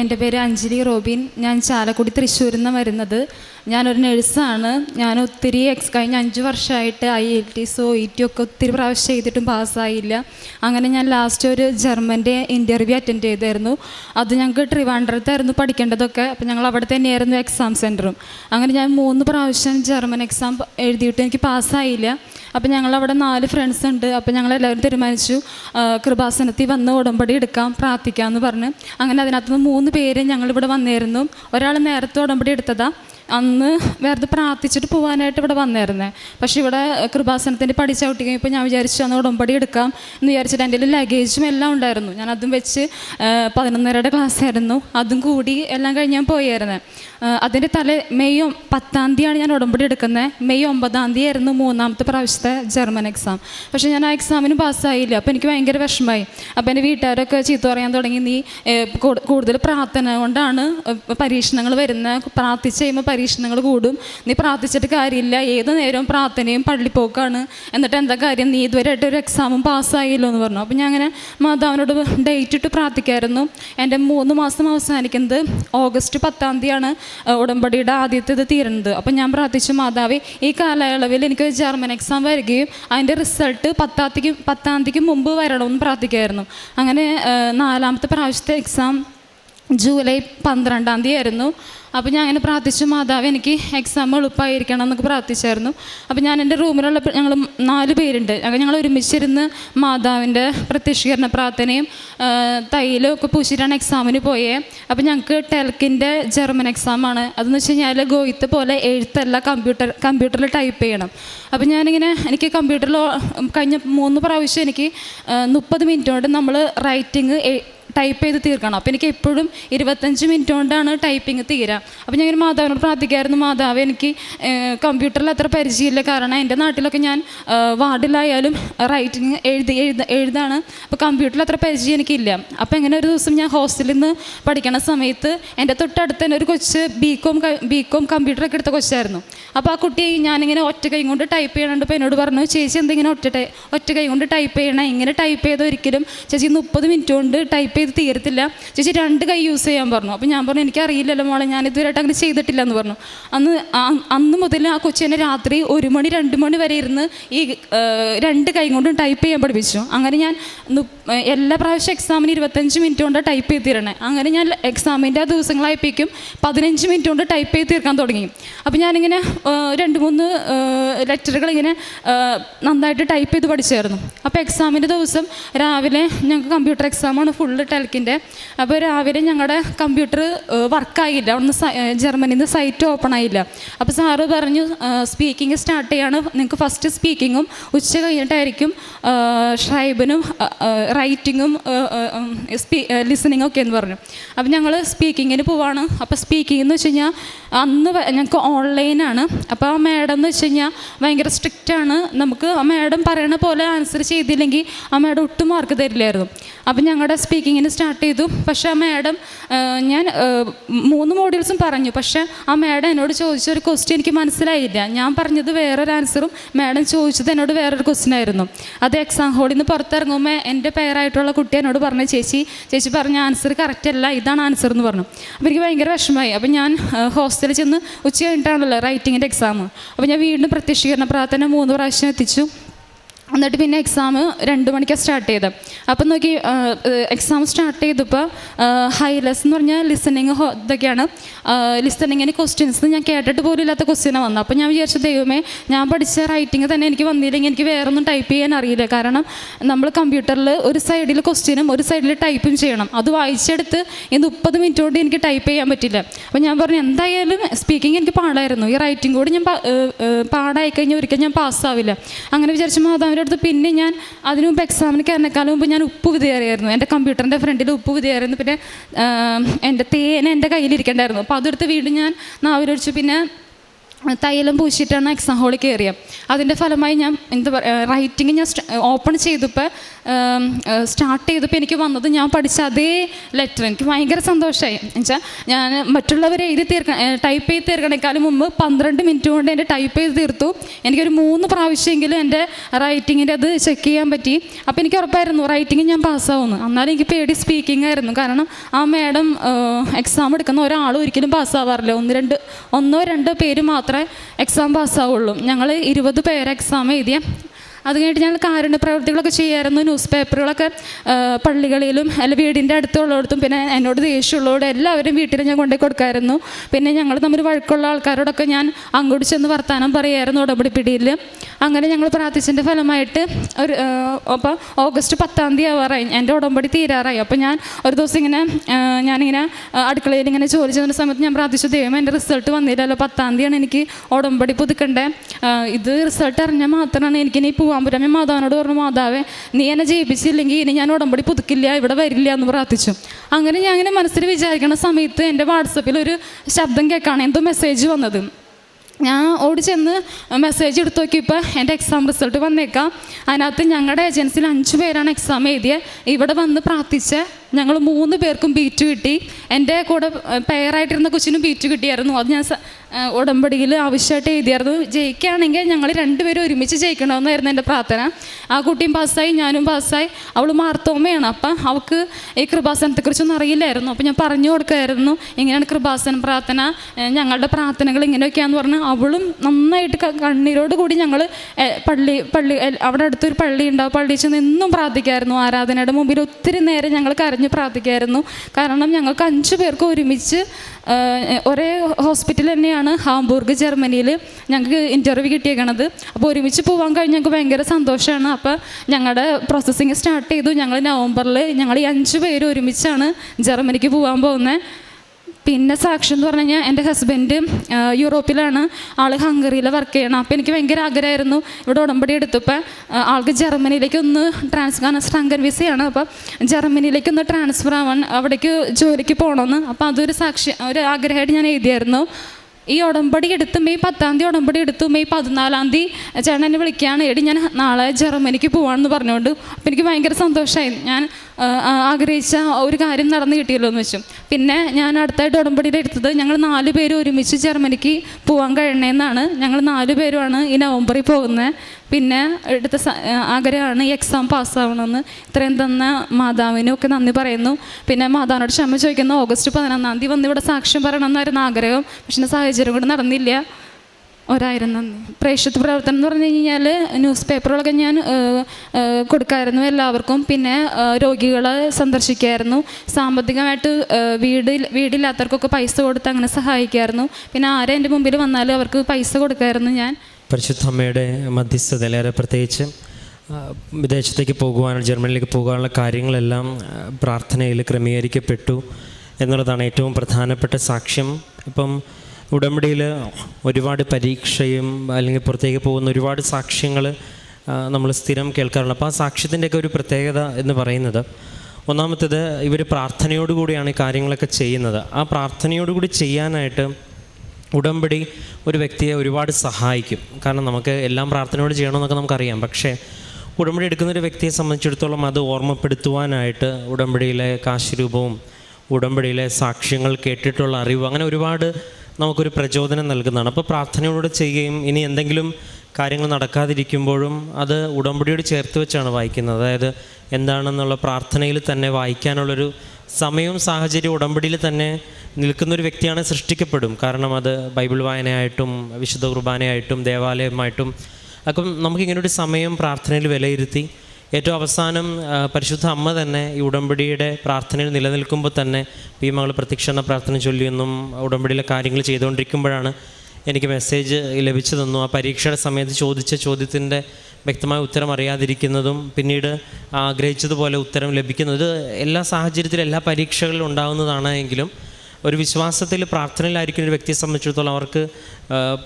എന്റെ പേര് അഞ്ജലി റോബിൻ. ഞാൻ ചാലക്കുടി തൃശ്ശൂരിൽ നിന്ന് വരുന്നത്. ഞാനൊരു നഴ്സാണ് ഞാൻ ഒത്തിരി എക്സ് കഴിഞ്ഞ അഞ്ച് വർഷമായിട്ട് I L T so E T ഒക്കെ ഒത്തിരി പ്രാവശ്യം ചെയ്തിട്ടും പാസ്സായില്ല അങ്ങനെ ഞാൻ ലാസ്റ്റ് ഒരു ജർമ്മന്റെ ഇന്റർവ്യൂ അറ്റൻഡ് ചെയ്തായിരുന്നു. അത് ഞങ്ങൾക്ക് ട്രിവാൻഡ്രത്തായിരുന്നു പഠിക്കേണ്ടതൊക്കെ. അപ്പോൾ ഞങ്ങൾ അവിടെ തന്നെയായിരുന്നു എക്സാം സെന്ററും അങ്ങനെ ഞാൻ മൂന്ന് പ്രാവശ്യം ജർമ്മൻ എക്സാം എഴുതിയിട്ട് എനിക്ക് പാസ്സായില്ല അപ്പം ഞങ്ങളവിടെ നാല് ഫ്രണ്ട്സ് ഉണ്ട്. അപ്പം ഞങ്ങൾ എല്ലാവരും തീരുമാനിച്ചു കൃപാസനത്തിൽ വന്ന് ഉടമ്പടി എടുക്കാം പ്രാർത്ഥിക്കാം എന്ന് പറഞ്ഞ്. അങ്ങനെ അതിനകത്ത് നിന്ന് മൂന്ന് പേര് ഞങ്ങളിവിടെ വന്നിരുന്നു. ഒരാൾ നേരത്തെ ഉടമ്പടി എടുത്തതാ അന്ന് വെറുതെ പ്രാർത്ഥിച്ചിട്ട് പോകാനായിട്ട് ഇവിടെ വന്നായിരുന്നേ. പക്ഷെ ഇവിടെ കൃപാസനത്തിന്റെ പടി ചവിട്ടി കഴിഞ്ഞപ്പോൾ ഞാൻ വിചാരിച്ചു അന്ന് ഉടമ്പടി എടുക്കാം എന്ന് വിചാരിച്ചിട്ട് എന്റെ ലഗേജും എല്ലാം ഉണ്ടായിരുന്നു. ഞാൻ അതും വെച്ച് പതിനൊന്നരയുടെ ക്ലാസ് ആയിരുന്നു. അതും കൂടി എല്ലാം കഴിഞ്ഞ് ഞാൻ പോയായിരുന്നേ. അതിന്റെ തലേ മെയ് പത്താം തീയതിയാണ് ഞാൻ ഉടമ്പടി എടുക്കുന്നത്. മെയ് ഒമ്പതാം തീയതി ആയിരുന്നു മൂന്നാമത്തെ പ്രാവശ്യത്തെ ജർമ്മൻ എക്സാം പക്ഷേ ഞാൻ ആ എക്സാമിന് പാസ്സായില്ല അപ്പോൾ എനിക്ക് ഭയങ്കര വിഷമമായി. അപ്പോൾ എന്റെ വീട്ടുകാരൊക്കെ ചീത്ത പറയാൻ തുടങ്ങി നീ കൂടുതൽ പ്രാർത്ഥന കൊണ്ടാണ് പരീക്ഷണങ്ങൾ വരുന്നത്. പ്രാർത്ഥിച്ച് കഴിയുമ്പോൾ പരീക്ഷണങ്ങൾ കൂടും. നീ പ്രാർത്ഥിച്ചിട്ട് കാര്യമില്ല. ഏത് നേരവും പ്രാർത്ഥനയും പള്ളിപ്പോക്കാണ്. എന്നിട്ട് എന്താ കാര്യം? നീ ഇതുവരെ ആയിട്ട് ഒരു എക്സാമും പാസ്സായില്ലോ എന്ന് പറഞ്ഞു. അപ്പോൾ ഞാൻ അങ്ങനെ മാതാവിനോട് ഡേറ്റ് ഇട്ട് പ്രാർത്ഥിക്കായിരുന്നു. എന്റെ മൂന്ന് മാസം അവസാനിക്കുന്നത് ഓഗസ്റ്റ് പത്താം തീയതിയാണ് ഉടമ്പടിയുടെ ആദ്യത്തെ ഇത് തീരുന്നത്. അപ്പം ഞാൻ പ്രാർത്ഥിച്ചു മാതാവേ ഈ കാലയളവിൽ എനിക്ക് ജർമ്മൻ എക്സാം വരികയും അതിന്റെ റിസൾട്ട് പത്താം തീയതിക്ക് പത്താം തീയതിക്ക് മുമ്പ് വരണമെന്ന് പ്രാർത്ഥിക്കുമായിരുന്നു അങ്ങനെ നാലാമത്തെ പ്രാവശ്യത്തെ എക്സാം ജൂലൈ പന്ത്രണ്ടാം തീയതി ആയിരുന്നു അപ്പോൾ ഞാൻ അങ്ങനെ പ്രാർത്ഥിച്ചു മാതാവ് എനിക്ക് എക്സാം എളുപ്പമായിരിക്കണം എന്നൊക്കെ പ്രാർത്ഥിച്ചായിരുന്നു. അപ്പോൾ ഞാൻ എന്റെ റൂമിലുള്ള ഞങ്ങൾ നാല് പേരുണ്ട്. അങ്ങനെ ഞങ്ങൾ ഒരുമിച്ചിരുന്ന് മാതാവിന്റെ പ്രത്യക്ഷീകരണ പ്രാർത്ഥനയും തൈലും ഒക്കെ പൂശിയിട്ടാണ് എക്സാമിന് പോയേ. അപ്പോൾ ഞങ്ങൾക്ക് ടെൽക്കിന്റെ ജർമ്മൻ എക്സാമാണ് അതെന്ന് വെച്ച് കഴിഞ്ഞാൽ ഗോയിത്ത് പോലെ എഴുത്തല്ല കമ്പ്യൂട്ടർ കമ്പ്യൂട്ടറിൽ ടൈപ്പ് ചെയ്യണം. അപ്പോൾ ഞാനിങ്ങനെ എനിക്ക് കമ്പ്യൂട്ടറിൽ കഴിഞ്ഞ മൂന്ന് പ്രാവശ്യം എനിക്ക് മുപ്പത് മിനിറ്റ് കൊണ്ട് നമ്മൾ റൈറ്റിംഗ് ടൈപ്പ് ചെയ്ത് തീർക്കണം. അപ്പോൾ എനിക്ക് എപ്പോഴും ഇരുപത്തഞ്ച് മിനിറ്റ് കൊണ്ടാണ് ടൈപ്പിംഗ് തീരാ. അപ്പോൾ ഞാൻ മാതാവിനോട് പ്രാർത്ഥിക്കായിരുന്നു മാതാവ് എനിക്ക് കമ്പ്യൂട്ടറിൽ അത്ര പരിചയമില്ല. കാരണം എന്റെ നാട്ടിലൊക്കെ ഞാൻ വാർഡിലായാലും റൈറ്റിംഗ് എഴുതി എഴുത എഴുതാണ്. അപ്പോൾ കമ്പ്യൂട്ടറിൽ അത്ര പരിചയം എനിക്കില്ല. അപ്പോൾ എങ്ങനെ ഒരു ദിവസം ഞാൻ ഹോസ്റ്റലിൽ നിന്ന് പഠിക്കണ സമയത്ത് എന്റെ തൊട്ടടുത്ത് തന്നെ ഒരു കൊച്ച് ബി കോം ബി കോം കമ്പ്യൂട്ടറൊക്കെ എടുത്ത കൊച്ചായിരുന്നു. അപ്പോൾ ആ കുട്ടി ഞാനിങ്ങനെ ഒറ്റ കൈ കൊണ്ട് ടൈപ്പ് ചെയ്യണപ്പോൾ എന്നോട് പറഞ്ഞു ചേച്ചി എന്തെങ്കിലും ഒറ്റ ഒറ്റ കൈ കൊണ്ട് ടൈപ്പ് ചെയ്യണം? ഇങ്ങനെ ടൈപ്പ് ചെയ്ത് ഒരിക്കലും ചേച്ചി മുപ്പത് മിനിറ്റ് കൊണ്ട് ടൈപ്പ് ചെയ്ത് തീരത്തില്ല. ചേച്ചി രണ്ട് കൈ യൂസ് ചെയ്യാൻ പറഞ്ഞു. അപ്പോൾ ഞാൻ പറഞ്ഞു എനിക്കറിയില്ലല്ലോ മോളെ ഞാൻ ഇതുവരെയായിട്ട് അങ്ങനെ ചെയ്തിട്ടില്ല എന്ന് പറഞ്ഞു. അന്ന് അന്ന് മുതൽ ആ കൊച്ചിനെ രാത്രി ഒരു മണി രണ്ട് മണി വരെ ഇരുന്ന് ഈ രണ്ട് കൈ കൊണ്ടും ടൈപ്പ് ചെയ്യാൻ പഠിപ്പിച്ചു. അങ്ങനെ ഞാൻ എല്ലാ പ്രാവശ്യം എക്സാമിന് ഇരുപത്തഞ്ച് മിനിറ്റ് കൊണ്ട് ടൈപ്പ് ചെയ്ത് തീരണേ. അങ്ങനെ ഞാൻ എക്സാമിന്റെ ആ ദിവസങ്ങളായപ്പോഴേക്കും പതിനഞ്ച് മിനിറ്റ് കൊണ്ട് ടൈപ്പ് ചെയ്ത് തീർക്കാൻ തുടങ്ങി. അപ്പോൾ ഞാനിങ്ങനെ രണ്ട് മൂന്ന് ലെറ്ററുകൾ ഇങ്ങനെ നന്നായിട്ട് ടൈപ്പ് ചെയ്ത് പഠിച്ചായിരുന്നു. അപ്പോൾ എക്സാമിന്റെ ദിവസം രാവിലെ ഞങ്ങൾക്ക് കമ്പ്യൂട്ടർ എക്സാമാണ് ഫുള്ള് ടെൽക്കിന്റെ. അപ്പോൾ രാവിലെ ഞങ്ങളുടെ കമ്പ്യൂട്ടർ വർക്കായില്ല. അവിടുന്ന് ജർമ്മനിയിൽ നിന്ന് സൈറ്റ് ഓപ്പൺ ആയില്ല അപ്പോൾ സാറ് പറഞ്ഞു സ്പീക്കിംഗ് സ്റ്റാർട്ട് ചെയ്യാണ്. നിങ്ങൾക്ക് ഫസ്റ്റ് സ്പീക്കിങ്ങും ഉച്ച കഴിഞ്ഞിട്ടായിരിക്കും ഷ്രൈബിനും റൈറ്റിങ്ങും സ്പീ ലിസണിങ്ങും ഒക്കെ എന്ന് പറഞ്ഞു. അപ്പോൾ ഞങ്ങൾ സ്പീക്കിങ്ങിന് പോവാണ്. അപ്പോൾ സ്പീക്കിംഗ് എന്ന് വെച്ച് കഴിഞ്ഞാൽ അന്ന് ഞങ്ങൾക്ക് ഓൺലൈനാണ്. അപ്പോൾ ആ മാഡം എന്ന് വെച്ച് കഴിഞ്ഞാൽ ഭയങ്കര സ്ട്രിക്റ്റ് ആണ് നമുക്ക് ആ മാഡം പറയണ പോലെ ആൻസർ ചെയ്തില്ലെങ്കിൽ ആ മാഡം ഒട്ടും മാർക്ക് തരില്ലായിരുന്നു. അപ്പം ഞങ്ങളുടെ സ്പീക്കിങ്ങിന് സ്റ്റാർട്ട് ചെയ്തു. പക്ഷെ ആ മാഡം ഞാൻ മൂന്ന് മോഡ്യൂൾസും പറഞ്ഞു. പക്ഷെ ആ മാഡം എന്നോട് ചോദിച്ച ഒരു ക്വസ്റ്റ്യൻ എനിക്ക് മനസ്സിലായില്ല. ഞാൻ പറഞ്ഞത് വേറൊരു ആൻസറും മാഡം ചോദിച്ചത് എന്നോട് വേറൊരു ക്വസ്റ്റ്യൻ ആയിരുന്നു. അത് എക്സാം ഹോളിൽ നിന്ന് പുറത്തിറങ്ങുമ്പോൾ എന്റെ പേരായിട്ടുള്ള കുട്ടി എന്നോട് പറഞ്ഞു ചേച്ചി ചേച്ചി പറഞ്ഞ ആൻസർ കറക്റ്റ് അല്ല. ഇതാണ് ആൻസർ എന്ന് പറഞ്ഞു. അപ്പോൾ എനിക്ക് ഭയങ്കര വിഷമമായി. അപ്പോൾ ഞാൻ ഹോസ്റ്റലിൽ ചെന്ന് ഉച്ച കഴിഞ്ഞിട്ടാണല്ലോ റൈറ്റിങ്ങിന്റെ എക്സാം അപ്പോൾ ഞാൻ വീണ്ടും പ്രത്യക്ഷീകരണ പ്രാർത്ഥന മൂന്ന് പ്രാവശ്യം എത്തിച്ചു. എന്നിട്ട് പിന്നെ എക്സാം രണ്ട് മണിക്കാണ് സ്റ്റാർട്ട് ചെയ്തത് അപ്പം നോക്കി എക്സാം സ്റ്റാർട്ട് ചെയ്തപ്പോൾ ഹൈലസ് എന്ന് പറഞ്ഞാൽ ലിസണിങ് ഇതൊക്കെയാണ്. ലിസണിങ്ങിന് ക്വസ്റ്റ്യൻസ് ഞാൻ കേട്ടിട്ട് പോലും ഇല്ലാത്ത ക്വസ്റ്റ്യനാണ് വന്നത്. അപ്പോൾ ഞാൻ വിചാരിച്ചു ദൈവമേ ഞാൻ പഠിച്ച റൈറ്റിംഗ് തന്നെ എനിക്ക് വന്നില്ലെങ്കിൽ എനിക്ക് വേറെ ഒന്നും ടൈപ്പ് ചെയ്യാൻ അറിയില്ല. കാരണം നമ്മൾ കമ്പ്യൂട്ടറിൽ ഒരു സൈഡിൽ ക്വസ്റ്റ്യനും ഒരു സൈഡിൽ ടൈപ്പും ചെയ്യണം. അത് വായിച്ചെടുത്ത് ഈ മുപ്പത് മിനിറ്റ് കൊണ്ട് എനിക്ക് ടൈപ്പ് ചെയ്യാൻ പറ്റില്ല. അപ്പോൾ ഞാൻ പറഞ്ഞു എന്തായാലും സ്പീക്കിംഗ് എനിക്ക് പാടായിരുന്നു. ഈ റൈറ്റിംഗ് കൂടി ഞാൻ പാടായി കഴിഞ്ഞാൽ ഒരിക്കലും ഞാൻ പാസ്സാവില്ല അങ്ങനെ വിചാരിച്ച മാതാവിന്റെ അടുത്ത് പിന്നെ ഞാൻ അതിനു മുമ്പ് എക്സാമിന് കയറിനേക്കാളും മുമ്പ് ഞാൻ ഉപ്പ് വിധിയായിരുന്നു എന്റെ കമ്പ്യൂട്ടറിന്റെ ഫ്രണ്ടിൽ ഉപ്പ് വിധിയായിരുന്നു പിന്നെ എന്റെ തേന എന്റെ കയ്യിലിരിക്കണ്ടായിരുന്നു. അപ്പോൾ അതെടുത്ത് വീണ്ടും ഞാൻ നാവിലൊഴിച്ചു പിന്നെ തയ്യലും പൂശിയിട്ടാണ് എക്സാം ഹോളിൽ കയറിയത് അതിന്റെ ഫലമായി ഞാൻ എന്താ പറയുക റൈറ്റിംഗ് ഞാൻ ഓപ്പൺ ചെയ്തപ്പോൾ സ്റ്റാർട്ട് ചെയ്തപ്പോൾ എനിക്ക് വന്നത് ഞാൻ പഠിച്ച അതേ ലെറ്റർ എനിക്ക് ഭയങ്കര സന്തോഷമായി എന്നുവെച്ചാൽ ഞാൻ മറ്റുള്ളവരെ എഴുതി തീർക്കണം ടൈപ്പ് ചെയ്ത് തീർക്കണേക്കാളും മുമ്പ് പന്ത്രണ്ട് മിനിറ്റ് കൊണ്ട് എന്റെ ടൈപ്പ് ചെയ്ത് തീർത്തു. എനിക്കൊരു മൂന്ന് പ്രാവശ്യമെങ്കിലും എന്റെ റൈറ്റിങ്ങിന്റെ അത് ചെക്ക് ചെയ്യാൻ പറ്റി. അപ്പോൾ എനിക്ക് ഉറപ്പായിരുന്നു റൈറ്റിംഗ് ഞാൻ പാസ്സാവുന്നു എന്നാലും എനിക്ക് പേടി സ്പീക്കിംഗ് ആയിരുന്നു. കാരണം ആ മാഡം എക്സാം എടുക്കുന്ന ഒരാളും ഒരിക്കലും പാസ്സാവാറില്ല ഒന്ന് രണ്ട് ഒന്നോ രണ്ടോ പേര് മാത്രമേ എക്സാം പാസ്സാവുള്ളൂ ഞങ്ങൾ ഇരുപത് പേര് എക്സാം എഴുതിയ അത് കഴിഞ്ഞിട്ട് ഞങ്ങൾ കാരുണ്യ പ്രവൃത്തികളൊക്കെ ചെയ്യാമായിരുന്നു ന്യൂസ് പേപ്പറുകളൊക്കെ പള്ളികളിലും അല്ല വീടിന്റെ അടുത്തുള്ളവർക്കും പിന്നെ എന്നോട് ദേഷ്യമുള്ളവരോട് എല്ലാവരും വീട്ടിൽ ഞാൻ കൊണ്ടുപോയി കൊടുക്കാമായിരുന്നു പിന്നെ ഞങ്ങൾ തമ്മിൽ വഴക്കുള്ള ആൾക്കാരോടൊക്കെ ഞാൻ അങ്ങോട്ട് ചെന്ന് വർത്തമാനം പറയായിരുന്നു ഉടമ്പടി പിടിയിൽ അങ്ങനെ ഞങ്ങൾ പ്രാർത്ഥിച്ചതിന്റെ ഫലമായിട്ട് ഒരു അപ്പോൾ ഓഗസ്റ്റ് പത്താം തീയതി ആവാറായി. എന്റെ ഉടമ്പടി തീരാറായി. അപ്പോൾ ഞാൻ ഒരു ദിവസം ഇങ്ങനെ ഞാനിങ്ങനെ അടുക്കളയിൽ ഇങ്ങനെ ജോലി ചെയ്യുന്ന സമയത്ത് ഞാൻ പ്രാർത്ഥിച്ചു ദൈവം എന്റെ റിസൾട്ട് വന്നില്ലല്ലോ. പത്താം തീയതിയാണ് എനിക്ക് ഉടമ്പടി പുതുക്കണ്ടേ. ഇത് റിസൾട്ട് അറിഞ്ഞാൽ മാത്രമാണ് എനിക്കിനി പോകാൻ ഞാൻ മാതാവിനോട് പറഞ്ഞു മാതാവേ നീ എന്നെ ജയിപ്പിച്ചില്ലെങ്കിൽ ഇനി ഞാൻ ഉടമ്പടി പുതുക്കില്ല ഇവിടെ വരില്ല എന്ന് പ്രാർത്ഥിച്ചു. അങ്ങനെ ഞാൻ അങ്ങനെ മനസ്സിൽ വിചാരിക്കുന്ന സമയത്ത് എന്റെ വാട്സപ്പിൽ ഒരു ശബ്ദം കേൾക്കാണ് എന്തോ മെസ്സേജ് വന്നത്. ഞാൻ ഓടി ചെന്ന് മെസ്സേജ് എടുത്ത് നോക്കിയപ്പോൾ എന്റെ എക്സാം റിസൾട്ട് വന്നേക്കാം. അതിനകത്ത് ഞങ്ങളുടെ ഏജൻസിയിൽ അഞ്ച് പേരാണ് എക്സാം എഴുതിയത് ഇവിടെ വന്ന് പ്രാർത്ഥിച്ച്. ഞങ്ങൾ മൂന്ന് പേർക്കും ബീറ്റ് കിട്ടി. എന്റെ കൂടെ പെയറായിട്ടിരുന്ന കൊച്ചിനും ബീറ്റ് കിട്ടിയായിരുന്നു. അത് ഞാൻ ഉടമ്പടിയിൽ ആവശ്യമായിട്ട് എഴുതിയായിരുന്നു. ജയിക്കുകയാണെങ്കിൽ ഞങ്ങൾ രണ്ടുപേരും ഒരുമിച്ച് ജയിക്കണമെന്നായിരുന്നു എന്റെ പ്രാർത്ഥന. ആ കുട്ടിയും പാസ്സായി ഞാനും പാസ്സായി. അവൾ മാർത്തോമയാണ്. അപ്പം അവൾക്ക് ഈ കൃപാസനത്തെക്കുറിച്ചൊന്നും അറിയില്ലായിരുന്നു. അപ്പോൾ ഞാൻ പറഞ്ഞു കൊടുക്കുമായിരുന്നു. ഇങ്ങനെയാണ് കൃപാസനം പ്രാർത്ഥന. ഞങ്ങളുടെ പ്രാർത്ഥനകൾ ഇങ്ങനെയൊക്കെയാന്ന് പറഞ്ഞ് അവളും നന്നായിട്ട് കണ്ണീരോട് കൂടി ഞങ്ങൾ പള്ളി പള്ളി അവിടെ അടുത്തൊരു പള്ളി ഉണ്ടാവും പള്ളിയിൽ നിന്നും പ്രാർത്ഥിക്കായിരുന്നു. ആരാധനയുടെ മുമ്പിൽ ഒത്തിരി നേരം ഞങ്ങൾ കരഞ്ഞ് പ്രാർത്ഥിക്കായിരുന്നു കാരണം ഞങ്ങൾക്ക് അഞ്ച് പേർക്ക് ഒരുമിച്ച് ഒരേ ഹോസ്പിറ്റൽ തന്നെയാണ് ഹാംബൂർഗ് ജർമ്മനിയിൽ ഞങ്ങൾക്ക് ഇന്റർവ്യൂ കിട്ടിയേക്കണത്. അപ്പോൾ ഒരുമിച്ച് പോകാൻ കഴിഞ്ഞ് ഞങ്ങൾക്ക് ഭയങ്കര സന്തോഷമാണ്. അപ്പോൾ ഞങ്ങളുടെ പ്രോസസ്സിങ് സ്റ്റാർട്ട് ചെയ്തു. ഞങ്ങൾ നവംബറിൽ ഞങ്ങൾ ഈ അഞ്ച് പേര് ഒരുമിച്ചാണ് ജർമ്മനിക്ക് പോകാൻ പോകുന്നത്. പിന്നെ സാക്ഷ്യം എന്ന് പറഞ്ഞു കഴിഞ്ഞാൽ എന്റെ ഹസ്ബൻഡ് യൂറോപ്പിലാണ്. ആൾ ഹംഗറിയിൽ വർക്ക് ചെയ്യണം. അപ്പോൾ എനിക്ക് ഭയങ്കര ആഗ്രഹമായിരുന്നു. ഇവിടെ ഉടമ്പടി എടുത്തപ്പോൾ ആൾക്ക് ജർമ്മനിയിലേക്ക് ഒന്ന് ട്രാൻസ്ഫർ കാരണം സ്ട്രങ്കൻ വിസയാണ് അപ്പോൾ ജർമ്മനിയിലേക്ക് ഒന്ന് ട്രാൻസ്ഫർ ആവാൻ അവിടേക്ക് ജോലിക്ക് പോകണമെന്ന് അപ്പോൾ അതൊരു സാക്ഷി ഒരു ആഗ്രഹമായിട്ട് ഞാൻ എഴുതിയായിരുന്നു. ഈ ഉടമ്പടി എടുത്ത് മെയ് പത്താം തീയതി ഉടമ്പടി എടുത്തു. മെയ് പതിനാലാം തീയതി ചേട്ടൻ എന്നെ വിളിക്കുകയാണ്. എടി ഞാൻ നാളെ ജർമ്മനിക്ക് പോകാമെന്ന് പറഞ്ഞുകൊണ്ട്. അപ്പോൾ എനിക്ക് ഭയങ്കര സന്തോഷമായി. ഞാൻ ആഗ്രഹിച്ച ഒരു കാര്യം നടന്നു കിട്ടിയല്ലോ എന്ന് വെച്ചു. പിന്നെ ഞാൻ അടുത്തായിട്ട് ഉടമ്പടിയിൽ എടുത്തത് ഞങ്ങൾ നാല് പേരും ഒരുമിച്ച് ജർമ്മനിക്ക് പോകാൻ കഴിയണമെന്നാണ് ഞങ്ങൾ നാല് പേരുമാണ് ഈ നവംബറിൽ പോകുന്നത് പിന്നെ എടുത്ത ആഗ്രഹമാണ് ഈ എക്സാം പാസ്സാവണമെന്ന് ഇത്രയും തന്ന മാതാവിനും ഒക്കെ നന്ദി പറയുന്നു. പിന്നെ മാതാവിനോട് ക്ഷമ ചോദിക്കുന്നു. ഓഗസ്റ്റ് പതിനൊന്നാം തീയതി വന്ന് ഇവിടെ സാക്ഷ്യം പറയണമെന്നായിരുന്നു ആഗ്രഹം. പക്ഷേ സാഹചര്യം കൂടെ നടന്നില്ല. ഒരായിരം നന്ദി. പ്രേക്ഷിത പ്രവർത്തനം എന്ന് പറഞ്ഞു കഴിഞ്ഞാൽ ന്യൂസ് പേപ്പറുകളൊക്കെ ഞാൻ കൊടുക്കായിരുന്നു എല്ലാവർക്കും. പിന്നെ രോഗികളെ സന്ദർശിക്കുമായിരുന്നു സാമ്പത്തികമായിട്ട് വീട് വീടില്ലാത്തവർക്കൊക്കെ പൈസ കൊടുത്ത് അങ്ങനെ സഹായിക്കുമായിരുന്നു പിന്നെ ആരെ എന്റെ മുമ്പിൽ വന്നാലും അവർക്ക് പൈസ കൊടുക്കായിരുന്നു ഞാൻ. പരിശുദ്ധ അമ്മയുടെ മധ്യസ്ഥതയിലേറെ പ്രത്യേകിച്ച് വിദേശത്തേക്ക് പോകുവാനുള്ള ജർമ്മനിയിലേക്ക് പോകാനുള്ള കാര്യങ്ങളെല്ലാം പ്രാർത്ഥനയിൽ ക്രമീകരിക്കപ്പെട്ടു എന്നുള്ളതാണ് ഏറ്റവും പ്രധാനപ്പെട്ട സാക്ഷ്യം. ഇപ്പം ഉടമ്പടിയിൽ ഒരുപാട് പരീക്ഷയും അല്ലെങ്കിൽ പുറത്തേക്ക് പോകുന്ന ഒരുപാട് സാക്ഷ്യങ്ങൾ നമ്മൾ സ്ഥിരം കേൾക്കാറുണ്ട്. അപ്പോൾ ആ സാക്ഷ്യത്തിന്റെയൊക്കെ ഒരു പ്രത്യേകത എന്ന് പറയുന്നത് ഒന്നാമത്തേത് ഇവർ പ്രാർത്ഥനയോടുകൂടിയാണ് ഈ കാര്യങ്ങളൊക്കെ ചെയ്യുന്നത്. ആ പ്രാർത്ഥനയോടുകൂടി ചെയ്യാനായിട്ട് ഉടമ്പടി ഒരു വ്യക്തിയെ ഒരുപാട് സഹായിക്കും. കാരണം നമുക്ക് എല്ലാം പ്രാർത്ഥനയോട് ചെയ്യണമെന്നൊക്കെ നമുക്കറിയാം. പക്ഷേ ഉടമ്പടി എടുക്കുന്ന ഒരു വ്യക്തിയെ സംബന്ധിച്ചിടത്തോളം അത് ഓർമ്മപ്പെടുത്തുവാനായിട്ട് ഉടമ്പടിയിലെ കാശുരൂപവും ഉടമ്പടിയിലെ സാക്ഷ്യങ്ങൾ കേട്ടിട്ടുള്ള അറിവ് അങ്ങനെ ഒരുപാട് നമുക്കൊരു പ്രചോദനം നൽകുന്നതാണ്. അപ്പോൾ പ്രാർത്ഥനയോട് ചെയ്യുകയും ഇനി എന്തെങ്കിലും കാര്യങ്ങൾ നടക്കാതിരിക്കുമ്പോഴും അത് ഉടമ്പടിയോട് ചേർത്ത് വെച്ചാണ് വായിക്കുന്നത്. അതായത് എന്താണെന്നുള്ള പ്രാർത്ഥനയിൽ തന്നെ വായിക്കാനുള്ളൊരു സമയവും സാഹചര്യവും ഉടമ്പടിയിൽ തന്നെ നിൽക്കുന്നൊരു വ്യക്തിയാണ് സൃഷ്ടിക്കപ്പെടും. കാരണം അത് ബൈബിൾ വായനയായിട്ടും വിശുദ്ധ കുർബാനയായിട്ടും ദേവാലയമായിട്ടും. അപ്പം നമുക്കിങ്ങനൊരു സമയം പ്രാർത്ഥനയിൽ വിലയിരുത്തി ഏറ്റവും അവസാനം പരിശുദ്ധ അമ്മ തന്നെ ഈ ഉടമ്പടിയുടെ പ്രാർത്ഥനയിൽ നിലനിൽക്കുമ്പോൾ തന്നെ ഈ മകൾ പ്രത്യക്ഷണ പ്രാർത്ഥന ചൊല്ലിയെന്നും ഉടമ്പടിയിലെ കാര്യങ്ങൾ ചെയ്തുകൊണ്ടിരിക്കുമ്പോഴാണ് എനിക്ക് മെസ്സേജ് ലഭിച്ചതെന്നും ആ പരീക്ഷയുടെ സമയത്ത് ചോദിച്ച ചോദ്യത്തിന്റെ വ്യക്തമായ ഉത്തരം അറിയാതിരിക്കുന്നതും പിന്നീട് ആഗ്രഹിച്ചതുപോലെ ഉത്തരം ലഭിക്കുന്നത് എല്ലാ സാഹചര്യത്തിലും എല്ലാ പരീക്ഷകളിലും ഉണ്ടാകുന്നതാണ് എങ്കിലും ഒരു വിശ്വാസത്തിൽ പ്രാർത്ഥനയിലായിരിക്കുന്ന ഒരു വ്യക്തിയെ സംബന്ധിച്ചിടത്തോളം അവർക്ക്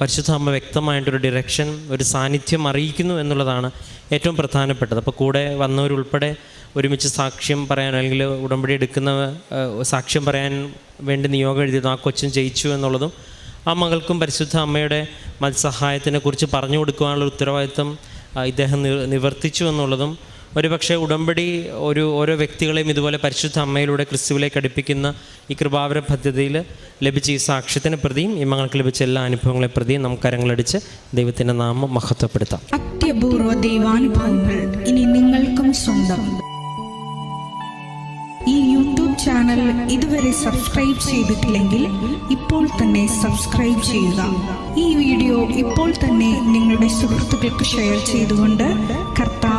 പരിശുദ്ധ അമ്മ വ്യക്തമായിട്ടൊരു ഡിറക്ഷൻ ഒരു സാന്നിധ്യം അറിയിക്കുന്നു എന്നുള്ളതാണ് ഏറ്റവും പ്രധാനപ്പെട്ടത്. അപ്പോൾ കൂടെ വന്നവരുൾപ്പെടെ ഒരുമിച്ച് സാക്ഷ്യം പറയാൻ അല്ലെങ്കിൽ ഉടമ്പടി എടുക്കുന്ന സാക്ഷ്യം പറയാൻ വേണ്ടി നിയോഗം എഴുതിയത് ആ കൊച്ചും ജയിച്ചു എന്നുള്ളതും ആ മകൾക്കും പരിശുദ്ധ അമ്മയുടെ മത്സഹായത്തിനെ കുറിച്ച് പറഞ്ഞു കൊടുക്കുവാനുള്ള ഉത്തരവാദിത്വം ഇദ്ദേഹം നിവർത്തിച്ചു എന്നുള്ളതും ഒരുപക്ഷെ ഉടമ്പടി ഒരു ഓരോ വ്യക്തികളെയും ഇതുപോലെ പരിശുദ്ധ അമ്മയിലൂടെ ക്രിസ്തുവിലേക്ക് അടുപ്പിക്കുന്ന ഈ കൃപാവര പദ്ധതിയിൽ ലഭിച്ച ഈ സാക്ഷ്യത്തിന് പ്രതിയും ഈ മകൾക്ക് ലഭിച്ച എല്ലാ അനുഭവങ്ങളെ പ്രതിയും നമുക്ക് കരങ്ങളടിച്ച് ദൈവത്തിന്റെ നാമം മഹത്വപ്പെടുത്താം. അത്യപൂർവ ദൈവാനുഭവങ്ങൾ ഇനി നിങ്ങൾക്കും സ്വന്തം. ഈ യൂട്യൂബ് ചാനൽ ഇതുവരെ സബ്സ്ക്രൈബ് ചെയ്തിട്ടില്ലെങ്കിൽ ഇപ്പോൾ തന്നെ സബ്സ്ക്രൈബ് ചെയ്യുക. ഈ വീഡിയോ ഇപ്പോൾ തന്നെ നിങ്ങളുടെ സുഹൃത്തുക്കൾക്ക് ഷെയർ ചെയ്തുകൊണ്ട്